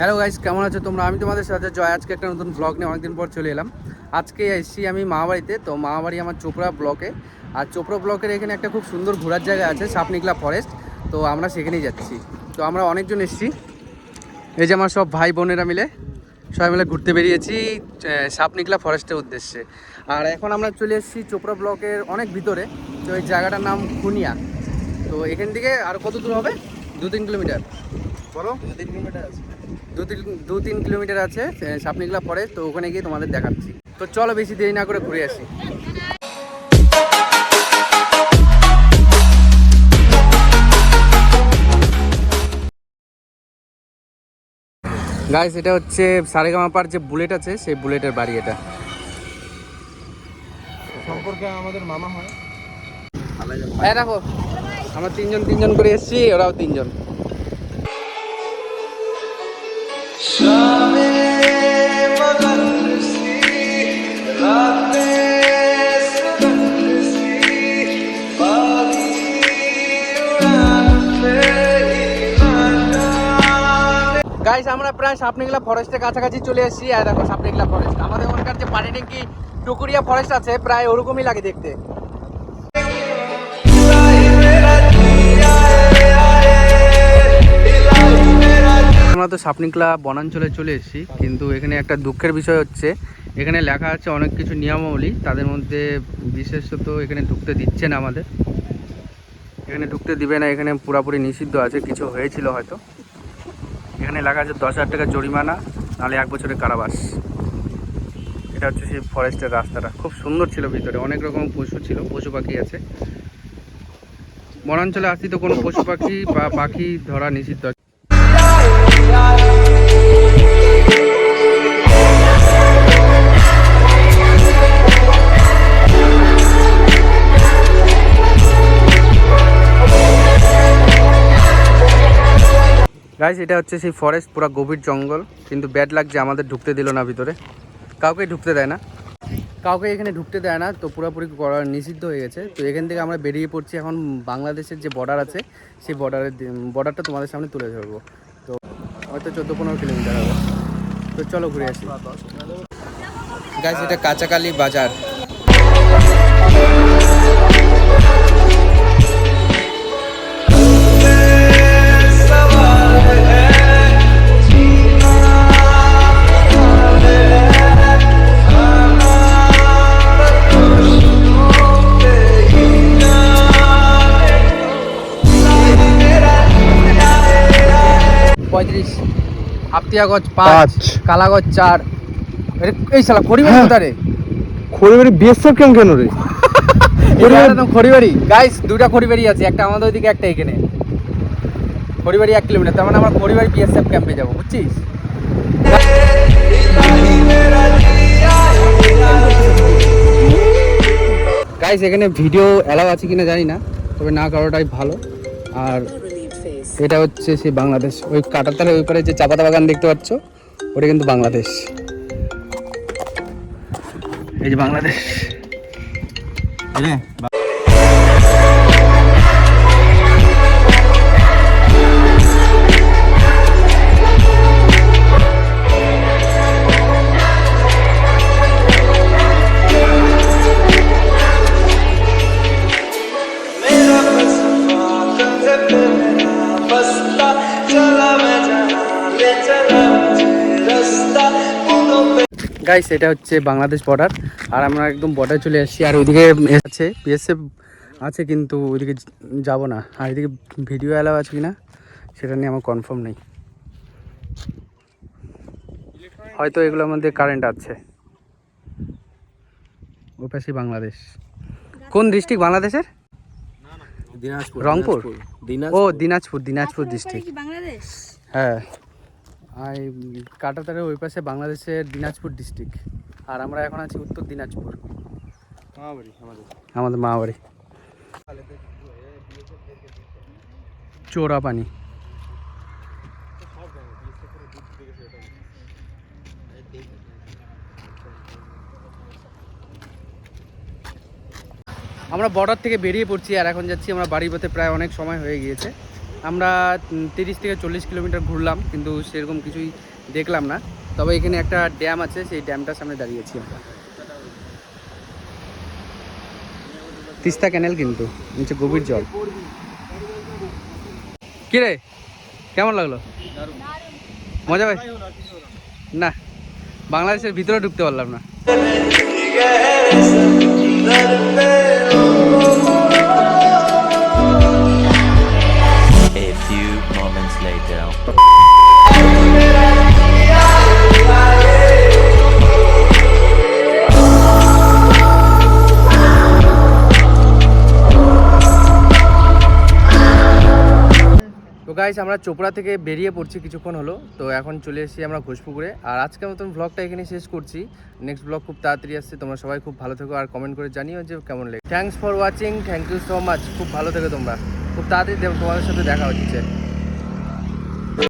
Hello guys কেমন আছো তোমরা? আমি তোমাদের সাথে জয়। আজকে একটা নতুন ব্লগ নিয়ে অনেকদিন পর চলে এলাম। আজকে এসেছি আমি মামাবাড়িতে। তো মামাবাড়ি আমার চোপড়া ব্লকে আর চোপড়া ব্লকের এখানে একটা খুব সুন্দর ঘোরার জায়গা আছে, সাপনিকলা ফরেস্ট তো আমরা সেখানেই যাচ্ছি। তো আমরা অনেকজন এসেছি। এই যে আমার সব ভাই বোনেরা মিলে, সবাই মিলে ঘুরতে বেরিয়েছি সাপনিকলা ফরেস্টের উদ্দেশ্যে। আর এখন আমরা চলে এসেছি চোপড়া ব্লকের অনেক ভিতরে। তো এই জায়গাটার নাম খুনিয়া। তো এখান থেকে আর কত দূর হবে? দু তিন কিলোমিটার। বলো? দু তিন কিলোমিটার আছে। দু তিন দু তিন কিলোমিটার আছে সাপনিকলা ফরেস্ট তো ওখানে গিয়ে তোমাদের দেখাচ্ছি। তো চলো বেশি দেরি না করে ঘুরে আসি। গাইস এটা হচ্ছে সারেগামাপার যে বুলেট আছে সেই বুলেটের বাড়ি এটা। সম্পর্কে আমাদের মামা হয়। হ্যাঁ দেখো আমরা তিনজন তিনজন করে এসেছি ওরাও তিনজন। গাইস আমরা প্রায় সাপনিকলা ফরেস্টের কাছাকাছি চলে এসেছি। আর দেখো সাপনিকলা ফরেস্ট আমাদের ওখানকার যে পানি ট্যাঙ্কি টুকুরিয়া ফরেস্ট আছে, প্রায় ওরকমই লাগে দেখতে। আমরা তো সাপনিকলা বনাঞ্চলে চলে এসেছি, কিন্তু এখানে একটা দুঃখের বিষয় হচ্ছে, এখানে লেখা আছে অনেক কিছু নিয়মাবলী, তাদের মধ্যে বিশেষত এখানে ঢুকতে দিচ্ছে না আমাদের। এখানে ঢুকতে দিবে না, এখানে পুরাপুরি নিষিদ্ধ আছে, কিছু হয়েছিল হয়তো। এখানে লেখা আছে দশ হাজার টাকা জরিমানা, নাহলে এক বছরের কারাবাস। এটা হচ্ছে সেই ফরেস্টের রাস্তাটা। খুব সুন্দর ছিল ভিতরে, অনেক রকম পশু ছিল, পশু পাখি আছে। বনাঞ্চলে আসি তো কোনো পশু পাখি বা পাখি ধরা নিষিদ্ধ। গাইস এটা হচ্ছে সেই ফরেস্ট পুরো গভীর জঙ্গল। কিন্তু ব্যাড লাগছে আমাদের ঢুকতে দিল না ভিতরে। কাউকে ঢুকতে দেয় না। কাউকে এখানে ঢুকতে দেয় না, তো পুরোপুরি করা নিষিদ্ধ হয়ে গেছে। তো এখান থেকে আমরা বেরিয়ে পড়ছি এখন বাংলাদেশের যে বর্ডার আছে, সেই বর্ডারের বর্ডারটা তোমাদের সামনে তুলে ধরবো। তো হয়তো চোদ্দ পনেরো কিলোমিটার হবে। তো চলো ঘুরে আসি। গাইস এটা কাঁচাকালি বাজার। আপতিয়াগজ পাঁচ। কালাগজ চার। এই শালা খড়িবাড়ি হ্যাঁ। কোথায় রে? খড়িবাড়ি বিএসএফ ক্যাম্প কেন রে? খড়িবাড়ি গাইস দুটা খড়িবাড়ি আছে একটা আমাদের ওইদিকে একটা এখানে। খড়িবাড়ি এক কিলোমিটার তার মানে আমরা খড়িবাড়ি বিএসএফ ক্যাম্পে যাব বুঝছিস? গাইস এখানে ভিডিও অ্যালাউ আছে কিনা জানি না তবে না করাটাই ভালো। আর এটা হচ্ছে সেই বাংলাদেশ। ওই কাটাতারের ওই পারে যে চাপাতা বাগান দেখতে পাচ্ছ ওটা কিন্তু বাংলাদেশ। এই যে বাংলাদেশ। গাইস এটা হচ্ছে বাংলাদেশ বর্ডার আর আমরা একদম বর্ডার চলে আসছি আর ওইদিকে আছে বিএসএফ আছে কিন্তু ওইদিকে যাব না। আর এদিকে ভিডিও অ্যালাউ আছে কি না সেটা নিয়ে আমার কনফার্ম নেই। হয়তো এগুলোর মধ্যে কারেন্ট আছে। ওই পাশে বাংলাদেশ। কোন ডিস্ট্রিক্ট বাংলাদেশের? দিনাজপুর রংপুর? ও দিনাজপুর দিনাজপুর ডিস্ট্রিক্ট হ্যাঁ। আর কাটাতারের ওই পাশে বাংলাদেশের দিনাজপুর ডিস্ট্রিক্ট আর আমরা এখন আছি উত্তর দিনাজপুর। আমাদের। আমাদের মা বাড়ি চোরা পানি আমরা বর্ডার থেকে বেরিয়ে পড়ছি আর এখন যাচ্ছি আমরা বাড়ি পথে প্রায় অনেক সময় হয়ে গিয়েছে। আমরা তিরিশ থেকে চল্লিশ কিলোমিটার ঘুরলাম কিন্তু সেরকম কিছুই দেখলাম না তবে এখানে একটা ড্যাম আছে সেই ড্যামটার সামনে দাঁড়িয়েছি আমরা তিস্তা ক্যানেল কিন্তু নিচে গভীর জল কিরে কেমন লাগল মজা ভাই না বাংলাদেশের ভিতরে ঢুকতে পারলাম না গাইস আমরা চোপড়া থেকে বেরিয়ে পড়ছি কিছুক্ষণ হলো, তো এখন চলে এসেছি আমরা ঘোষপুকুরে। আর আজকে মতন ব্লগটা এখানে শেষ করছি। নেক্সট ব্লগ খুব তাড়াতাড়ি আসছে, তোমরা সবাই খুব ভালো থেকো আর কমেন্ট করে জানিও যে কেমন লাগে thanks for watching thank you so much খুব ভালো থেকো তোমরা। খুব তাড়াতাড়ি তোমাদের সাথে দেখা হচ্ছে।